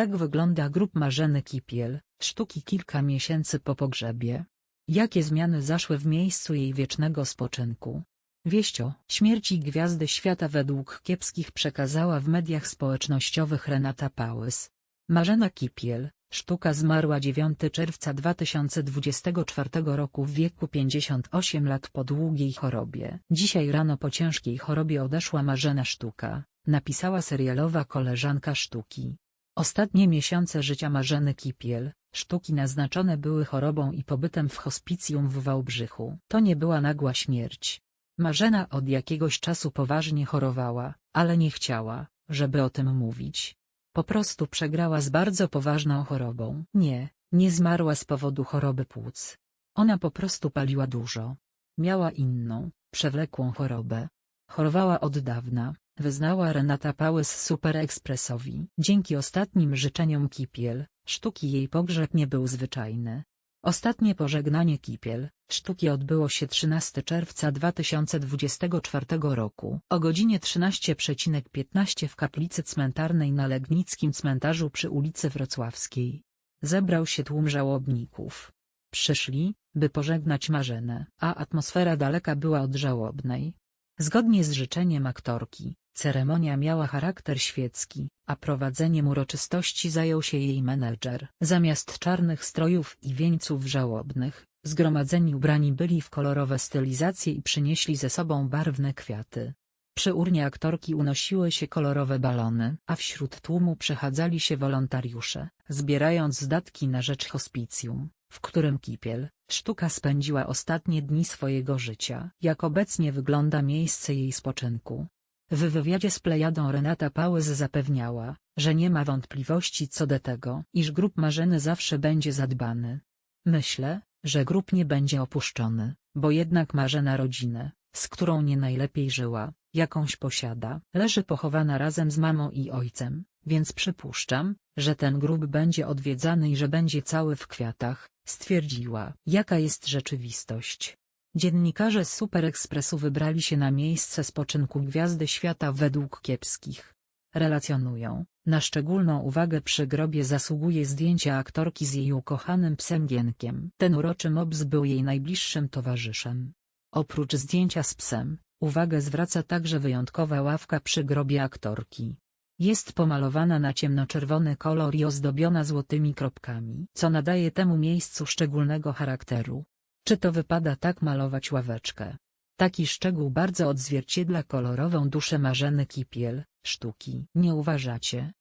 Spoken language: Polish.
Tak wygląda grób Marzeny Kipiel, sztuki kilka miesięcy po pogrzebie. Jakie zmiany zaszły w miejscu jej wiecznego spoczynku? Wieść o śmierci gwiazdy świata według kiepskich przekazała w mediach społecznościowych Renata Pałys. Marzena Kipiel, sztuka zmarła 9 czerwca 2024 roku w wieku 58 lat po długiej chorobie. Dzisiaj rano po ciężkiej chorobie odeszła Marzena Sztuka, napisała serialowa koleżanka sztuki. Ostatnie miesiące życia Marzeny Kipiel, sztuki naznaczone były chorobą i pobytem w hospicjum w Wałbrzychu. To nie była nagła śmierć. Marzena od jakiegoś czasu poważnie chorowała, ale nie chciała, żeby o tym mówić. Po prostu przegrała z bardzo poważną chorobą. Nie, nie zmarła z powodu choroby płuc. Ona po prostu paliła dużo. Miała inną, przewlekłą chorobę. Chorowała od dawna, wyznała Renata Pałys Super Expressowi. Dzięki ostatnim życzeniom Kipiel, sztuki jej pogrzeb nie był zwyczajny. Ostatnie pożegnanie Kipiel, sztuki odbyło się 13 czerwca 2024 roku o godzinie 13.15 w kaplicy cmentarnej na Legnickim cmentarzu przy ulicy Wrocławskiej. Zebrał się tłum żałobników. Przyszli, by pożegnać Marzenę, a atmosfera daleka była od żałobnej. Zgodnie z życzeniem aktorki, ceremonia miała charakter świecki, a prowadzeniem uroczystości zajął się jej menedżer. Zamiast czarnych strojów i wieńców żałobnych, zgromadzeni ubrani byli w kolorowe stylizacje i przynieśli ze sobą barwne kwiaty. Przy urnie aktorki unosiły się kolorowe balony, a wśród tłumu przechadzali się wolontariusze, zbierając zdatki na rzecz hospicjum, w którym Kipiel, sztuka spędziła ostatnie dni swojego życia. Jak obecnie wygląda miejsce jej spoczynku. W wywiadzie z Plejadą Renata Pałys zapewniała, że nie ma wątpliwości co do tego, iż grób Marzeny zawsze będzie zadbany. Myślę, że grób nie będzie opuszczony, bo jednak Marzena rodzinę, z którą nie najlepiej żyła, jakąś posiada. Leży pochowana razem z mamą i ojcem, więc przypuszczam, że ten grób będzie odwiedzany i że będzie cały w kwiatach, stwierdziła. Jaka jest rzeczywistość? Dziennikarze z Super Expressu wybrali się na miejsce spoczynku Gwiazdy Świata według kiepskich. Relacjonują, na szczególną uwagę przy grobie zasługuje zdjęcie aktorki z jej ukochanym psem Gienkiem. Ten uroczy mops był jej najbliższym towarzyszem. Oprócz zdjęcia z psem, uwagę zwraca także wyjątkowa ławka przy grobie aktorki. Jest pomalowana na ciemnoczerwony kolor i ozdobiona złotymi kropkami, co nadaje temu miejscu szczególnego charakteru. Czy to wypada tak malować ławeczkę? Taki szczegół bardzo odzwierciedla kolorową duszę Marzeny Kipiel, sztuki. Nie uważacie?